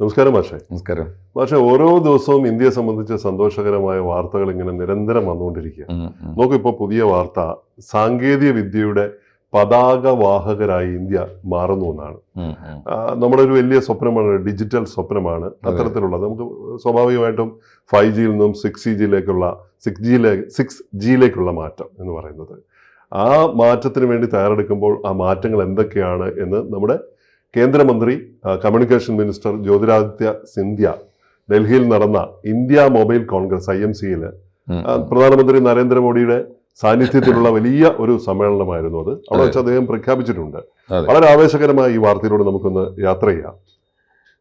നമസ്കാരം മാഷേ. നമസ്കാരം. മാഷേ ഓരോ ദിവസവും ഇന്ത്യയെ സംബന്ധിച്ച് സന്തോഷകരമായ വാർത്തകൾ ഇങ്ങനെ നിരന്തരം വന്നുകൊണ്ടിരിക്കുക ഉം, ഉം. നോക്കൂ ഇപ്പോൾ പുതിയ വാർത്ത. സാങ്കേതിക വിദ്യയുടെ പതാക വാഹകരായി ഇന്ത്യ മാറുന്നു എന്നാണ്. നമ്മുടെ ഒരു വലിയ സ്വപ്നമാണ് ഡിജിറ്റൽ സ്വപ്നമാണ്. അത്തരത്തിലുള്ള നമുക്ക് സ്വാഭാവികമായിട്ടും ഫൈവ് ജിയിൽ നിന്നും സിക്സ് ജിയിലേക്കുള്ള സിക്സ് ജിയിലെ സിക്സ് ജിയിലേക്കുള്ള മാറ്റം എന്ന് പറയുന്നത്. ആ മാറ്റത്തിന് വേണ്ടി തയ്യാറെടുക്കുമ്പോൾ ആ മാറ്റങ്ങൾ എന്തൊക്കെയാണ് എന്ന് നമ്മുടെ കേന്ദ്രമന്ത്രി കമ്മ്യൂണിക്കേഷൻ മിനിസ്റ്റർ ജ്യോതിരാദിത്യ സിന്ധ്യ ഡൽഹിയിൽ നടന്ന India mobile congress I M സിയിൽ പ്രധാനമന്ത്രി നരേന്ദ്രമോദിയുടെ സാന്നിധ്യത്തിലുള്ള വലിയ ഒരു സമ്മേളനമായിരുന്നു അത്. അവിടെ വെച്ച് അദ്ദേഹം പ്രഖ്യാപിച്ചിട്ടുണ്ട്. വളരെ ആവേശകരമായ ഈ വാർത്തയിലൂടെ നമുക്കൊന്ന് യാത്ര ചെയ്യാം.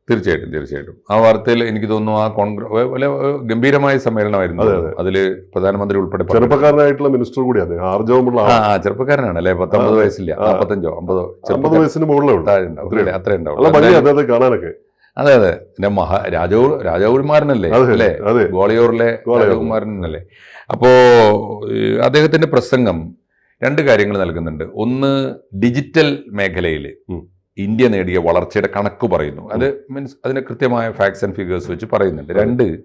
തീർച്ചയായിട്ടും തീർച്ചയായിട്ടും. ആ വാർത്തയിൽ എനിക്ക് തോന്നുന്നു ആ കോൺഗ്രസ് വലിയ ഗംഭീരമായ സമ്മേളനമായിരുന്നു അതെ, അതെ. അതിൽ പ്രധാനമന്ത്രി ഉൾപ്പെടെ. ചെറുപ്പക്കാരനായിട്ടുള്ള മിനിസ്റ്റർ കൂടി അദ്ദേഹം ആർജവമുള്ള ആ ചെറുപ്പക്കാരനാണ് അല്ലെ? പത്തൊമ്പത് വയസ്സില്ല. നാൽപ്പത്തഞ്ചോ അമ്പതോ അമ്പത് ചെറുപ്പക്കാരൻ. വയസ്സിന് മുകളിലേ ഉള്ളൂ. ഉണ്ടാവും. അല്ലേ? അത്രേ ഉണ്ടാവും കാണാനൊക്കെ. അതെ അതെ. പിന്നെ മഹാ രാജാവ് രാജകുമാരനല്ലേ? അല്ലേ? ഗ്വാളിയോർ. രാജകുമാരനല്ലേ? അപ്പോ അദ്ദേഹത്തിന്റെ പ്രസംഗം രണ്ട് കാര്യങ്ങൾ നൽകുന്നുണ്ട്. ഒന്ന് ഡിജിറ്റൽ മേഖലയിൽ. ഇന്ത്യ നേടിയ വളർച്ചയുടെ കണക്ക് പറയുന്നു. അത് മീൻസ് അതിന് കൃത്യമായ ഫാക്ട്സ് ആൻഡ് ഫിഗേഴ്സ് വെച്ച് പറയുന്നുണ്ട്. രണ്ട്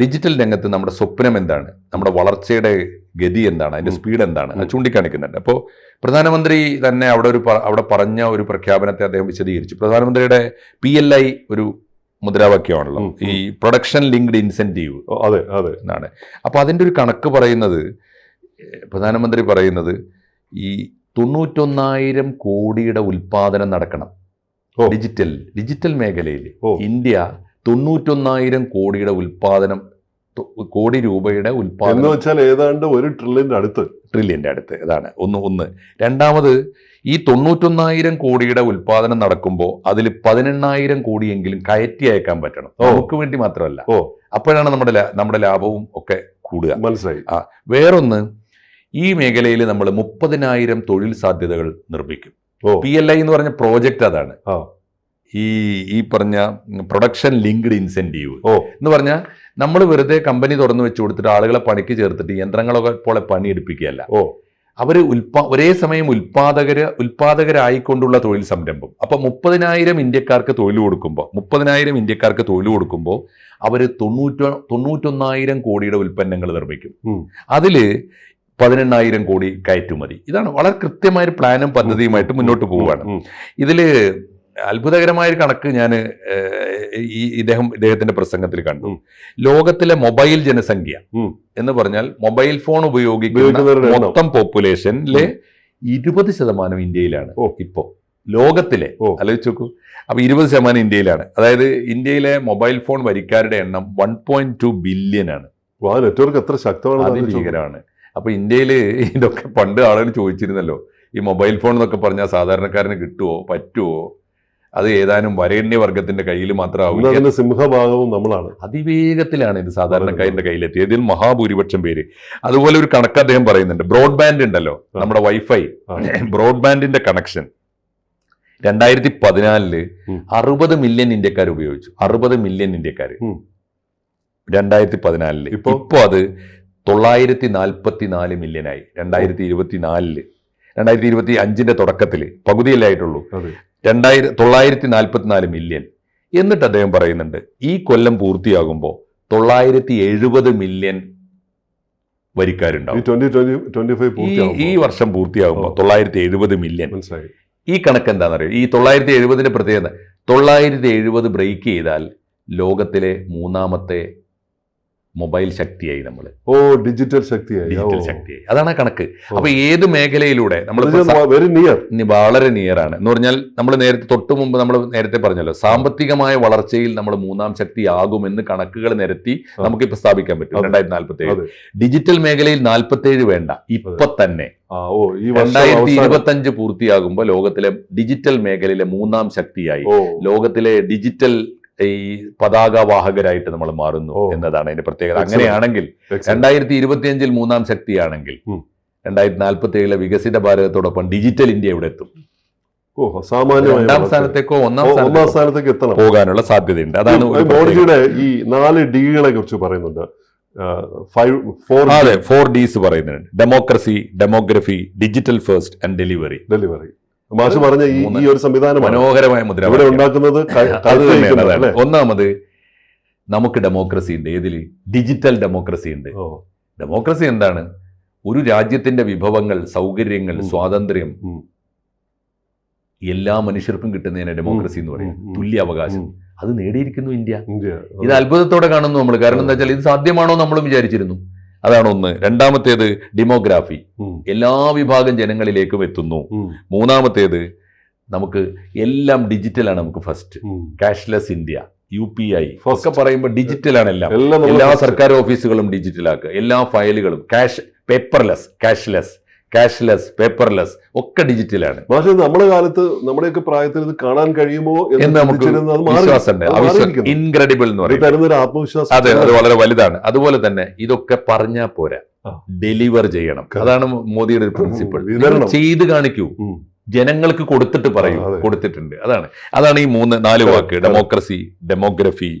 ഡിജിറ്റൽ രംഗത്ത് നമ്മുടെ സ്വപ്നം എന്താണ്? നമ്മുടെ വളർച്ചയുടെ ഗതി എന്താണ്? അതിന്റെ സ്പീഡ് എന്താണ്? അത്. ചൂണ്ടിക്കാണിക്കുന്നുണ്ട്. അപ്പോൾ പ്രധാനമന്ത്രി തന്നെ അവിടെ ഒരു അവിടെ പറഞ്ഞ ഒരു പ്രഖ്യാപനത്തെ അദ്ദേഹം വിശദീകരിച്ചു. പ്രധാനമന്ത്രിയുടെ പി എൽ ഐ ഒരു മുദ്രാവാക്യമാണല്ലോ. ഈ പ്രൊഡക്ഷൻ ലിങ്ക്ഡ് ഇൻസെന്റീവ് അതെ അതെ. എന്നാണ്. അപ്പോൾ അതിന്റെ ഒരു കണക്ക് പറയുന്നത് പ്രധാനമന്ത്രി പറയുന്നത് ഈ തൊണ്ണൂറ്റൊന്നായിരം കോടിയുടെ ഉൽപാദനം നടക്കണം. ഡിജിറ്റൽ ഡിജിറ്റൽ മേഖലയിൽ ഇന്ത്യ തൊണ്ണൂറ്റൊന്നായിരം കോടിയുടെ ഉൽപാദനം കോടി രൂപയുടെ എന്ന് ഉൽപാദനം വെച്ചാൽ ഏതാണ്ട് ഒരു ട്രില്യന്റെ അടുത്ത്. ട്രില്യന്റെ അടുത്ത്. അതാണ്. ഒന്ന് ഒന്ന്. രണ്ടാമത് ഈ തൊണ്ണൂറ്റൊന്നായിരം കോടിയുടെ ഉൽപാദനം നടക്കുമ്പോൾ അതിൽ പതിനെണ്ണായിരം കോടിയെങ്കിലും കയറ്റി അയക്കാൻ പറ്റണം. നമുക്ക് വേണ്ടി മാത്രമല്ല. ഓ. അപ്പോഴാണ് നമ്മുടെ നമ്മുടെ ലാഭവും ഒക്കെ കൂടുക. മനസ്സിലായി. ആ വേറൊന്ന് ഈ മേഖലയിൽ നമ്മൾ മുപ്പതിനായിരം തൊഴിൽ സാധ്യതകൾ നിർമ്മിക്കും പി എൽ ഐ എന്ന് പറഞ്ഞ പ്രോജക്റ്റ് അതാണ്. ഈ ഈ പറഞ്ഞ പ്രൊഡക്ഷൻ ലിങ്ക്ഡ് ഇൻസെന്റീവ് ഓ. എന്ന് പറഞ്ഞാൽ നമ്മൾ വെറുതെ കമ്പനി തുറന്നു വെച്ച് കൊടുത്തിട്ട് ആളുകളെ പണിക്ക് ചേർത്തിട്ട് യന്ത്രങ്ങളൊക്കെ പോലെ പണിയെടുപ്പിക്കുകയല്ല ഓ. അവർ ഉൽപാ ഒരേ സമയം ഉൽപാദകര് ഉൽപാദകരായിക്കൊണ്ടുള്ള തൊഴിൽ സംരംഭം അപ്പൊ മുപ്പതിനായിരം ഇന്ത്യക്കാർക്ക് തൊഴിൽ കൊടുക്കുമ്പോൾ മുപ്പതിനായിരം ഇന്ത്യക്കാർക്ക് തൊഴിൽ കൊടുക്കുമ്പോൾ അവർ തൊണ്ണൂറ്റ തൊണ്ണൂറ്റൊന്നായിരം കോടിയുടെ ഉൽപ്പന്നങ്ങൾ നിർമ്മിക്കും ഉം. പതിനെണ്ണായിരം കോടി കയറ്റുമതി. ഇതാണ് വളരെ കൃത്യമായ ഒരു പ്ലാനും പദ്ധതിയുമായിട്ട് മുന്നോട്ട് പോവുകയാണ്. ഇതിൽ അത്ഭുതകരമായ ഒരു കണക്ക് ഞാൻ ഈ ഇദ്ദേഹം ഇദ്ദേഹത്തിന്റെ പ്രസംഗത്തിൽ കണ്ടു. ലോകത്തിലെ മൊബൈൽ ജനസംഖ്യ എന്ന് പറഞ്ഞാൽ മൊബൈൽ ഫോൺ ഉപയോഗിക്കുന്ന മൊത്തം പോപ്പുലേഷനിലെ ഇരുപത് ശതമാനം ഇന്ത്യയിലാണ്. ഇപ്പോ. ലോകത്തിലെ. ആലോചിച്ച് നോക്കൂ. അപ്പൊ ഇരുപത് ശതമാനം ഇന്ത്യയിലാണ്. അതായത് ഇന്ത്യയിലെ മൊബൈൽ ഫോൺ വരിക്കാരുടെ എണ്ണം വൺ പോയിന്റ് ടു ബില്യൺ ആണ് നെറ്റ്വർക്ക് എത്ര ശക്തമാണ് ആലോചിച്ച് നോക്കൂ. അതിഭീകരമാണ് അപ്പൊ ഇന്ത്യയിൽ ഇതൊക്കെ പണ്ട് ആളുകൾ ചോദിച്ചിരുന്നല്ലോ ഈ മൊബൈൽ ഫോൺ എന്നൊക്കെ പറഞ്ഞാൽ സാധാരണക്കാരന് കിട്ടുമോ പറ്റുമോ അത് ഏതാനും വരേണ്യ വർഗത്തിന്റെ കയ്യിൽ മാത്രമാവും മാത്രമാവില്ല സിംഹഭാഗവും നമ്മളാണ്. അതിവേഗത്തിലാണ് ഇത് സാധാരണക്കാരന്റെ കയ്യിലെത്തിയത്. ഇതിൽ മഹാഭൂരിപക്ഷം പേര്. അതുപോലെ ഒരു കണക്ക് അദ്ദേഹം പറയുന്നുണ്ട്. ബ്രോഡ്ബാൻഡ് ഉണ്ടല്ലോ നമ്മുടെ വൈഫൈ. ബ്രോഡ്ബാൻഡിന്റെ കണക്ഷൻ. രണ്ടായിരത്തി പതിനാലിൽ. അറുപത് മില്യൺ ഇന്ത്യക്കാർ ഉപയോഗിച്ചു. അറുപത് മില്യൺ ഇന്ത്യക്കാർ. രണ്ടായിരത്തി പതിനാലിൽ ഇപ്പൊ? ഇപ്പോ അത് തൊള്ളായിരത്തി നാൽപ്പത്തി നാല് മില്യനായി രണ്ടായിരത്തി ഇരുപത്തി നാലിൽ രണ്ടായിരത്തി ഇരുപത്തി അഞ്ചിന്റെ തുടക്കത്തിൽ. പകുതിയല്ലായിട്ടുള്ളൂ രണ്ടായിരത്തി തൊള്ളായിരത്തി നാൽപ്പത്തി നാല് മില്യൻ മില്യൺ എന്നിട്ട് അദ്ദേഹം പറയുന്നുണ്ട് ഈ കൊല്ലം പൂർത്തിയാകുമ്പോൾ തൊള്ളായിരത്തി എഴുപത് മില്യൺ ഈ വരിക്കാരുണ്ടാവും ഈ വർഷം പൂർത്തിയാകുമ്പോൾ. തൊള്ളായിരത്തി എഴുപത് മില്യൺ ഈ കണക്ക് എന്താണെന്നറിയോ? ഈ തൊള്ളായിരത്തി എഴുപതിന്റെ പ്രത്യേകത തൊള്ളായിരത്തി എഴുപത് ബ്രേക്ക് ചെയ്താൽ ലോകത്തിലെ മൂന്നാമത്തെ മൊബൈൽ ശക്തിയായി നമ്മൾ ഓ ഡിജിറ്റൽ ശക്തിയായി. ഡിജിറ്റൽ ശക്തിയായി. അതാണ് ആ കണക്ക് അപ്പൊ ഏത് മേഖലയിലൂടെ നമ്മൾ വെരി നിയർ ഇനി വളരെ നിയർ ആണ്. എന്ന് പറഞ്ഞാൽ നമ്മൾ നേരത്തെ തൊട്ട് മുമ്പ് നമ്മൾ നേരത്തെ പറഞ്ഞല്ലോ സാമ്പത്തികമായ വളർച്ചയിൽ നമ്മൾ മൂന്നാം ശക്തിയാകുമെന്ന് കണക്കുകൾ നിരത്തി നമുക്ക് ഇപ്പൊ സ്ഥാപിക്കാൻ പറ്റും. രണ്ടായിരത്തി നാൽപ്പത്തി ഏഴ് ഡിജിറ്റൽ മേഖലയിൽ നാൽപ്പത്തി ഏഴ് വേണ്ട ഇപ്പൊ തന്നെ. രണ്ടായിരത്തി ഇരുപത്തി അഞ്ച് പൂർത്തിയാകുമ്പോൾ ലോകത്തിലെ ഡിജിറ്റൽ മേഖലയിലെ മൂന്നാം ശക്തിയായി. ലോകത്തിലെ ഡിജിറ്റൽ ഈ പതാകവാഹകരായിട്ട് നമ്മൾ മാറുന്നു എന്നതാണ് അതിന്റെ പ്രത്യേകത. അങ്ങനെയാണെങ്കിൽ. രണ്ടായിരത്തി ഇരുപത്തിയഞ്ചിൽ മൂന്നാം ശക്തിയാണെങ്കിൽ. രണ്ടായിരത്തി നാൽപ്പത്തി ഏഴിലെ വികസിത ഭാരതത്തോടൊപ്പം ഡിജിറ്റൽ ഇന്ത്യ ഇവിടെ എത്തും. രണ്ടാം. സ്ഥാനത്തേക്കോ ഒന്നാം ഒന്നാം സ്ഥാനത്തേക്ക് എത്തണം. പോകാനുള്ള സാധ്യതയുണ്ട്. അതാണ് മോഡിജിയുടെ ഈ നാല് ഡികളെ കുറിച്ച് പറയുന്നുണ്ട്. ഫൈവ് ഫോർ ആ, അതെ ഫോർ ഡീസ് പറയുന്നുണ്ട്. Democracy demography digital first and delivery delivery മാഷ് പറഞ്ഞ ഈ ഒരു സംവിധാനം മനോഹരമായ മുദ്ര ഇവിടെ ഉണ്ടാക്കുന്നത്? ഒന്നാമത് നമുക്ക് ഡെമോക്രസി ഉണ്ട്. ഏതിൽ? ഡിജിറ്റൽ ഡെമോക്രസി ഉണ്ട്. ഡെമോക്രസി എന്താണ്? ഒരു രാജ്യത്തിന്റെ വിഭവങ്ങൾ സൗകര്യങ്ങൾ സ്വാതന്ത്ര്യം എല്ലാ മനുഷ്യർക്കും കിട്ടുന്നതിനെ ഡെമോക്രസി എന്ന് പറയും. തുല്യ അവകാശം. അത് നേടിയിരിക്കുന്നു ഇന്ത്യ. ഇത് അത്ഭുതത്തോടെ കാണുന്നു നമ്മൾ. കാരണം എന്താ വെച്ചാൽ ഇത് സാധ്യമാണോ നമ്മൾ വിചാരിച്ചിരുന്നു. അതാണ് ഒന്ന്. രണ്ടാമത്തേത് ഡെമോഗ്രാഫി എല്ലാ വിഭാഗം ജനങ്ങളിലേക്കും എത്തുന്നു. മൂന്നാമത്തേത് നമുക്ക് എല്ലാം ഡിജിറ്റലാണ് നമുക്ക് first cashless cashless India U P I. ഒക്കെ പറയുമ്പോൾ ഡിജിറ്റലാണ് എല്ലാം. എല്ലാം എല്ലാ സർക്കാർ ഓഫീസുകളും ഡിജിറ്റലാക്കുക എല്ലാ ഫയലുകളും cash paperless cashless cashless paperless ഒക്കെ ഡിജിറ്റലാണ് പക്ഷേ നമ്മുടെ കാലത്ത് നമ്മുടെയൊക്കെ പ്രായത്തിൽ ഇത് കാണാൻ കഴിയുമോ എന്ന് നമുക്ക്. വിശ്വാസമുണ്ട്. ഇൻക്രെഡിബിൾ എന്ന് പറയും തരുന്നൊരു ആത്മവിശ്വാസം അതെ അത് വളരെ വലുതാണ്. അതുപോലെ തന്നെ ഇതൊക്കെ പറഞ്ഞാൽ പോരാ. ഡെലിവർ ചെയ്യണം. അതാണ് മോദിയുടെ ഒരു പ്രിൻസിപ്പിൾ. ചെയ്ത് കാണിക്കൂ. ജനങ്ങൾക്ക് കൊടുത്തിട്ട് പറയൂ കൊടുത്തിട്ടുണ്ട്. അതാണ്. അതാണ് ഈ മൂന്ന് നാല് വാക്ക്. Democracy demography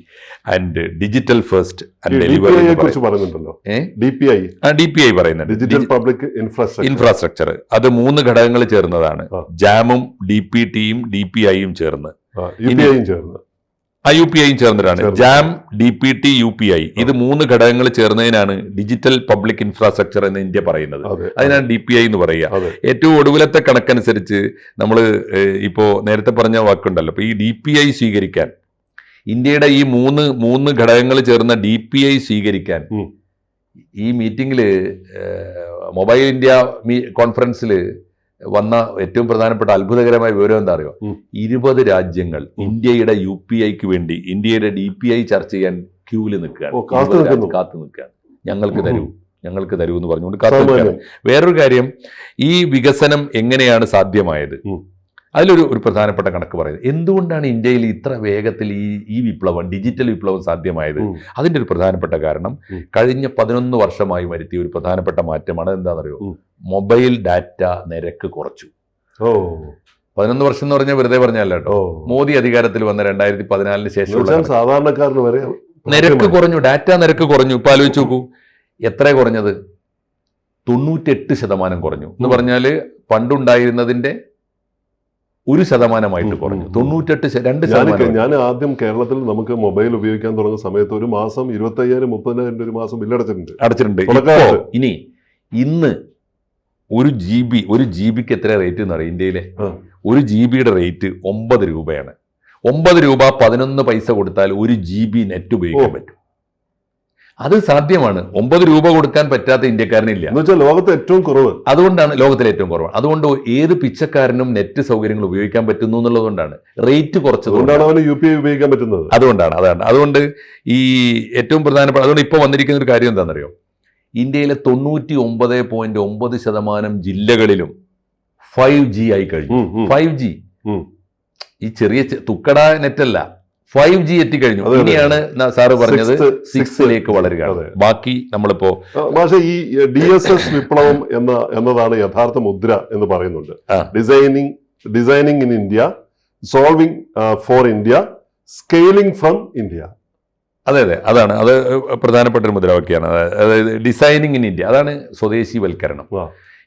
and digital first and D P delivery കുറിച്ച് പറയുന്നുണ്ടല്ലോ? D P I D P I പറയുന്നുണ്ട്. ഡിജിറ്റൽ പബ്ലിക് ഇൻഫ്രാസ്ട്രക്ചർ ഇൻഫ്രാസ്ട്രക്ചർ അത് മൂന്ന് ഘടകങ്ങൾ ചേർന്നതാണ്. ജാമും ഡി പി ടിയും ഡി പി ഐയും ചേർന്ന്. പി ഐയും ചേർന്ന്. ആ യു പി ഐയും ചേർന്നിട്ടാണ്. ചേർന്ന്. JAM D P T U P I. ഇത് മൂന്ന് ഘടകങ്ങൾ ചേർന്നതിനാണ് ഡിജിറ്റൽ പബ്ലിക് ഇൻഫ്രാസ്ട്രക്ചർ എന്ന് ഇന്ത്യ പറയുന്നത്. അതെ അതിനാണ് ഡി പി ഐ എന്ന് പറയുക. ഏറ്റവും ഒടുവിലത്തെ കണക്കനുസരിച്ച് നമ്മൾ ഇപ്പോൾ നേരത്തെ പറഞ്ഞ വാക്കുണ്ടല്ലോ. അപ്പോൾ ഈ ഡി പി ഐ സ്വീകരിക്കാൻ ഇന്ത്യയുടെ ഈ മൂന്ന് മൂന്ന് ഘടകങ്ങൾ ചേർന്ന ഡി പി ഐ സ്വീകരിക്കാൻ ഈ മീറ്റിംഗിൽ മൊബൈൽ ഇന്ത്യ കോൺഫറൻസിൽ വന്ന ഏറ്റവും പ്രധാനപ്പെട്ട അത്ഭുതകരമായ വിവരം എന്താ അറിയോ? ഇരുപത് രാജ്യങ്ങൾ ഇന്ത്യയുടെ യു പി ഐക്ക് വേണ്ടി ഇന്ത്യയുടെ ഡി പി ഐ ചർച്ച ചെയ്യാൻ ക്യൂവിൽ നിൽക്കുകയാണ്. കാത്തു നിൽക്കുകയാണ്. ഞങ്ങൾക്ക്. തരൂ. ഞങ്ങൾക്ക് തരൂ എന്ന് പറഞ്ഞുകൊണ്ട് കാത്തു നിൽക്കുകയാണ്. വേറൊരു കാര്യം ഈ വികസനം എങ്ങനെയാണ് സാധ്യമായത്. അതിലൊരു ഒരു പ്രധാനപ്പെട്ട കണക്ക് പറയുന്നത്. എന്തുകൊണ്ടാണ് ഇന്ത്യയിൽ ഇത്ര വേഗത്തിൽ ഈ ഈ വിപ്ലവം ഡിജിറ്റൽ വിപ്ലവം സാധ്യമായത്? അതിന്റെ അതിന്റെ ഒരു പ്രധാനപ്പെട്ട കാരണം കഴിഞ്ഞ പതിനൊന്ന് വർഷമായി വരുത്തിയ ഒരു പ്രധാനപ്പെട്ട മാറ്റമാണ് എന്താണെന്നറിയോ. മൊബൈൽ ഡാറ്റ നിരക്ക് കുറച്ചു. ഓ. പതിനൊന്ന് വർഷം എന്ന് പറഞ്ഞാൽ വെറുതെ പറഞ്ഞല്ല കേട്ടോ. മോദി അധികാരത്തിൽ വന്ന രണ്ടായിരത്തി പതിനാലിന് ശേഷം സാധാരണക്കാരന് വരെ നിരക്ക് കുറഞ്ഞു ഡാറ്റ നിരക്ക് കുറഞ്ഞു. ഇപ്പൊ ആലോചിച്ച് നോക്കൂ. എത്ര കുറഞ്ഞത്? തൊണ്ണൂറ്റെട്ട് ശതമാനം കുറഞ്ഞു. എന്ന് പറഞ്ഞാൽ പറഞ്ഞാൽ പണ്ടുണ്ടായിരുന്നതിന്റെ ഒരു ശതമാനമായിട്ട് കുറഞ്ഞു. തൊണ്ണൂറ്റെട്ട് രണ്ട് ഞാൻ ശതമാനം ഞാൻ ആദ്യം കേരളത്തിൽ നമുക്ക് മൊബൈൽ ഉപയോഗിക്കാൻ തുടങ്ങുന്ന സമയത്ത് ഒരു മാസം ഇരുപത്തി അയ്യായിരം മുപ്പതിനായിരം ഒരു മാസം ബില്ല് അടച്ചിട്ടുണ്ട്. അടച്ചിട്ടുണ്ട്. ഇനി ഇന്ന് ഒരു ജി ബി ഒരു ജി ബിക്ക് എത്ര റേറ്റ് എന്ന് അറിയാം ഇന്ത്യയിലെ? ഒരു ജി ബിയുടെ റേറ്റ് ഒമ്പത് രൂപയാണ്. ഒമ്പത് രൂപ പതിനൊന്ന് പൈസ കൊടുത്താൽ ഒരു ജി ബി നെറ്റ് ഉപയോഗിക്കാൻ പറ്റും. അത് സാധ്യമാണ്. ഒമ്പത് രൂപ കൊടുക്കാൻ പറ്റാത്ത ഇന്ത്യക്കാരനില്ല. എന്ന് വെച്ചാൽ ലോകത്ത് ഏറ്റവും കുറവ്. അതുകൊണ്ടാണ് ലോകത്തിലെ ഏറ്റവും കുറവ്. അതുകൊണ്ട് ഏത് പിച്ചക്കാരനും നെറ്റ് സൗകര്യങ്ങൾ ഉപയോഗിക്കാൻ പറ്റുന്നു എന്നുള്ളതുകൊണ്ടാണ്. റേറ്റ് കുറച്ചതുകൊണ്ടാണ് യു പി ഐ ഉപയോഗിക്കാൻ പറ്റുന്നത്. അതുകൊണ്ടാണ് അതാണ്. അതുകൊണ്ട് ഈ ഏറ്റവും പ്രധാനപ്പെട്ട അതുകൊണ്ട് ഇപ്പോൾ വന്നിരിക്കുന്ന ഒരു കാര്യം എന്താണെന്നറിയോ? ഇന്ത്യയിലെ തൊണ്ണൂറ്റി ഒമ്പത് പോയിന്റ് ഒമ്പത് ശതമാനം ജില്ലകളിലും ഫൈവ് ജി ആയി കഴിഞ്ഞു. Five G. ഈ ചെറിയ തുക്കട നെറ്റല്ല. ഫൈവ് ജി എത്തിക്കഴിഞ്ഞു. ഇനിയാണ് സാറ് പറഞ്ഞത് സിക്സിലേക്ക് വളരുക. ബാക്കി നമ്മളിപ്പോ പക്ഷേ ഈ ഡി എസ് എസ് വിപ്ലവം എന്ന എന്നതാണ് യഥാർത്ഥ മുദ്ര എന്ന് പറയുന്നുണ്ട്. Designing designing in India solving for India scaling from India അതെ അതെ. അതാണ്. അത് പ്രധാനപ്പെട്ട ഒരു മുദ്രാവാക്യമാണ്. അതായത് ഡിസൈനിങ് ഇൻ ഇന്ത്യ അതാണ് സ്വദേശി വൽക്കരണം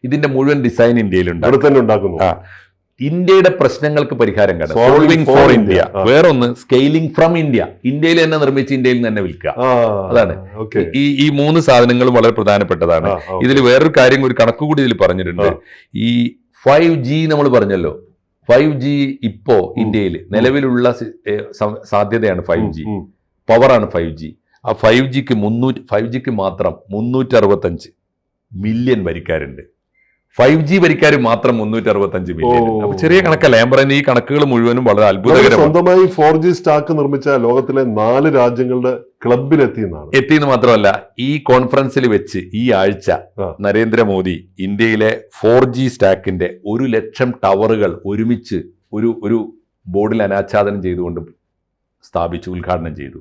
ഇതിന്റെ മുഴുവൻ ഡിസൈൻ ഇന്ത്യയിലുണ്ട്. ഇന്ത്യയുടെ പ്രശ്നങ്ങൾക്ക് പരിഹാരം Solving സോൾവിംഗ് ഫോർ ഇന്ത്യ. വേറൊന്ന് സ്കെയിലിംഗ് ഫ്രം ഇന്ത്യ ഇന്ത്യയിൽ തന്നെ നിർമ്മിച്ച് ഇന്ത്യയിൽ തന്നെ വിൽക്കുക. അതാണ്. ഈ ഈ മൂന്ന് സാധനങ്ങളും വളരെ പ്രധാനപ്പെട്ടതാണ്. ഇതിൽ വേറൊരു കാര്യം ഒരു കണക്ക് കൂടി ഇതിൽ പറഞ്ഞിട്ടുണ്ട്. ഈ ഫൈവ് ജി നമ്മൾ പറഞ്ഞല്ലോ. ഫൈവ് ജി ഇപ്പോ ഇന്ത്യയിൽ നിലവിലുള്ള സാധ്യതയാണ് ഫൈവ് ജി. പവറാണ് ഫൈവ് ജി ആ ഫൈവ് ജിക്ക് മുന്നൂറ്റി ഫൈവ് ജിക്ക് മാത്രം മുന്നൂറ്റി അറുപത്തഞ്ച് മില്യൺ വരിക്കാരുണ്ട്. ഫൈവ് ജി വരിക്കാർ മാത്രം മുന്നൂറ്റി അറുപത്തഞ്ച് മില്യൺ അപ്പൊ ചെറിയ കണക്കല്ല. ഞാൻ പറയുന്നത് ഈ കണക്കുകൾ മുഴുവനും വളരെ അത്ഭുതകരം അത്ഭുതകരമാണ്. സ്വന്തമായി ഫോർ ജി സ്റ്റാക്ക് നിർമ്മിച്ച ലോകത്തിലെ നാല് രാജ്യങ്ങളുടെ ക്ലബിലെത്തി എന്നാണ് എത്തിയെന്ന് മാത്രമല്ല ഈ കോൺഫറൻസിൽ വെച്ച് ഈ ആഴ്ച. നരേന്ദ്രമോദി ഇന്ത്യയിലെ ഫോർ ജി സ്റ്റാക്കിന്റെ ഒരു ലക്ഷം ടവറുകൾ ഒരുമിച്ച് ഒരു ഒരു ബോർഡിൽ അനാച്ഛാദനം ചെയ്തുകൊണ്ട് സ്ഥാപിച്ചു ഉദ്ഘാടനം ചെയ്തു.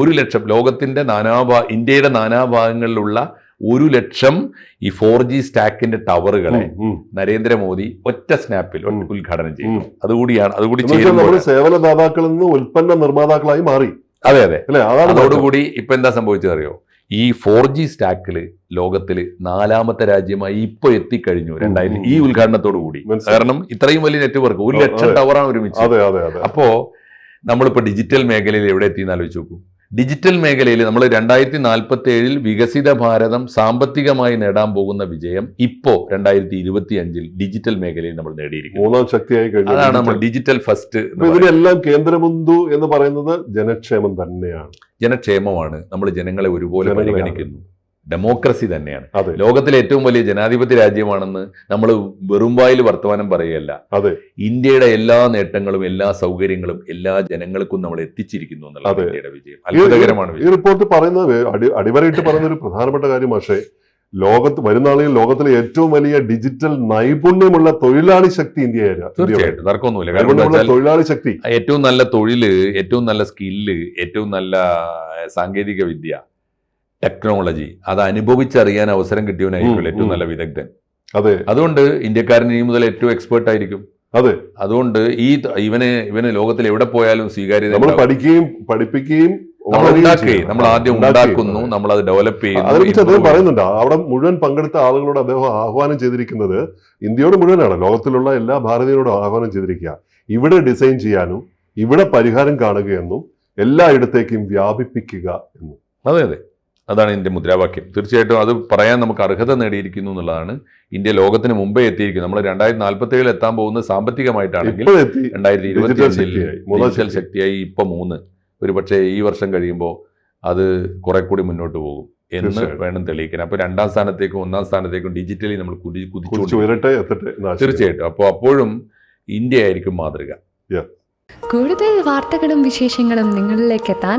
ഒരു ലക്ഷം ലോകത്തിന്റെ നാനാഭാ ഇന്ത്യയുടെ നാനാഭാഗങ്ങളിലുള്ള ഒരു ലക്ഷം ഈ ഫോർ ജി സ്റ്റാക്കിന്റെ ടവറുകളെ നരേന്ദ്രമോദി ഒറ്റ സ്നാപ്പിൽ. ഉദ്ഘാടനം ചെയ്തു. അതുകൂടിയാണ് അതുകൂടി സേവനദാതാക്കളിൽ നിന്ന് ഉൽപ്പന്ന നിർമ്മാതാക്കളായി മാറി. അതെ അതെ. അതോടുകൂടി ഇപ്പൊ എന്താ സംഭവിച്ചത് അറിയോ ഈ ഫോർ ജി സ്റ്റാക്കിൽ ലോകത്തിൽ നാലാമത്തെ രാജ്യമായി ഇപ്പൊ എത്തിക്കഴിഞ്ഞു രണ്ടായിരത്തി ഈ ഉദ്ഘാടനത്തോടു കൂടി. കാരണം ഇത്രയും വലിയ നെറ്റ്വർക്ക് ഒരു ലക്ഷം ടവറാണ് ഒരുമിച്ച്. അപ്പോ നമ്മളിപ്പോ ഡിജിറ്റൽ മേഖലയിൽ എവിടെ എത്തി എന്ന് ആലോചിച്ച് നോക്കൂ. ഡിജിറ്റൽ മേഖലയിൽ നമ്മൾ രണ്ടായിരത്തി നാൽപ്പത്തി ഏഴിൽ വികസിത ഭാരതം സാമ്പത്തികമായി നേടാൻ പോകുന്ന വിജയം ഇപ്പോൾ രണ്ടായിരത്തി ഇരുപത്തി അഞ്ചിൽ ഡിജിറ്റൽ മേഖലയിൽ നമ്മൾ നേടിയിരിക്കുന്നു. മൂന്നാം ശക്തിയായി കഴിഞ്ഞു. അതാണ് നമ്മൾ ഡിജിറ്റൽ ഫസ്റ്റ് ഇതിനെല്ലാം കേന്ദ്രബിന്ദു എന്ന് പറയുന്നത് ജനക്ഷേമം തന്നെയാണ്. ജനക്ഷേമമാണ്. നമ്മൾ ജനങ്ങളെ ഒരുപോലെ പരിഗണിക്കുന്നു. ഡെമോക്രസി തന്നെയാണ്. ലോകത്തിലെ ഏറ്റവും വലിയ ജനാധിപത്യ രാജ്യമാണെന്ന് നമ്മൾ വെറും വായിൽ വർത്തമാനം പറയുകയല്ല. അതെ. ഇന്ത്യയുടെ എല്ലാ നേട്ടങ്ങളും എല്ലാ സൗകര്യങ്ങളും എല്ലാ ജനങ്ങൾക്കും നമ്മൾ എത്തിച്ചിരിക്കുന്നു എന്നുള്ളത് ഇന്ത്യയുടെ വിജയം. അത്ഭുതകരമാണ് ഈ റിപ്പോർട്ട് പറയുന്നത് അടി അടിവരയിട്ട് പറയുന്ന ഒരു പ്രധാനപ്പെട്ട കാര്യം പക്ഷേ ലോകത്ത് വരുന്ന ആളുകൾ ലോകത്തിലെ ഏറ്റവും വലിയ ഡിജിറ്റൽ നൈപുണ്യമുള്ള തൊഴിലാളി ശക്തി തീർച്ചയായിട്ടും. തർക്കമൊന്നുമില്ല. വെച്ചാൽ തൊഴിലാളി ശക്തി. ഏറ്റവും നല്ല തൊഴിൽ ഏറ്റവും നല്ല സ്കില്ല് ഏറ്റവും നല്ല സാങ്കേതിക വിദ്യ ടെക്നോളജി അത് അനുഭവിച്ചറിയാൻ അവസരം കിട്ടിയവനായിരിക്കും ഏറ്റവും നല്ല വിദഗ്ധൻ. അതെ. അതുകൊണ്ട് ഇന്ത്യക്കാരൻ ഇനി മുതൽ ഏറ്റവും എക്സ്പേർട്ട് ആയിരിക്കും. അതെ. അതുകൊണ്ട് ഈ ഇവനെ ഇവന് ലോകത്തിൽ എവിടെ പോയാലും സ്വീകാര്യത നമ്മൾ പഠിക്കുകയും പഠിപ്പിക്കുകയും നമ്മൾ ആദ്യം ഉണ്ടാക്കുന്നു നമ്മൾ അത് ഡെവലപ്പ് ചെയ്യുന്നു അതിനെക്കുറിച്ച് അദ്ദേഹം പറയുന്നുണ്ട്. അവിടെ മുഴുവൻ പങ്കെടുത്ത ആളുകളോട് അദ്ദേഹം ആഹ്വാനം ചെയ്തിരിക്കുന്നത് ഇന്ത്യയോട് മുഴുവനാണ്. ലോകത്തിലുള്ള എല്ലാ ഭാരതീയരോടും ആഹ്വാനം ചെയ്തിരിക്കുക. ഇവിടെ ഡിസൈൻ ചെയ്യാനും ഇവിടെ പരിഹാരം കാണുകയെന്നും എല്ലായിടത്തേക്കും വ്യാപിപ്പിക്കുക എന്നും. അതെ അതെ. അതാണ് ഇതിന്റെ മുദ്രാവാക്യം. തീർച്ചയായിട്ടും അത് പറയാൻ നമുക്ക് അർഹത നേടിയിരിക്കുന്നു എന്നുള്ളതാണ് ഇന്ത്യ ലോകത്തിന് മുമ്പേ എത്തിയിരിക്കുന്നു നമ്മൾ രണ്ടായിരത്തി നാൽപ്പത്തി ഏഴിൽ എത്താൻ പോകുന്നത് സാമ്പത്തികമായിട്ടാണെങ്കിൽ രണ്ടായിരത്തി ഇരുപത്തി Digital അഞ്ചിൽ ശക്തിയായി, മൂന്നാം ഡിജിറ്റൽ ശക്തിയായി ഇപ്പൊ മൂന്ന്. ഒരു പക്ഷേ ഈ വർഷം കഴിയുമ്പോൾ അത് കുറെ കൂടി മുന്നോട്ട് പോകും എന്ന് വേണം തെളിയിക്കാൻ. അപ്പൊ രണ്ടാം സ്ഥാനത്തേക്കും ഒന്നാം സ്ഥാനത്തേക്കും ഡിജിറ്റലി നമ്മൾ കുതി കുതിച്ചു തീർച്ചയായിട്ടും. അപ്പോൾ അപ്പോഴും ഇന്ത്യ ആയിരിക്കും മാതൃക കൂടുതൽ വാർത്തകളും വിശേഷങ്ങളും നിങ്ങളിലേക്ക് എത്താൻ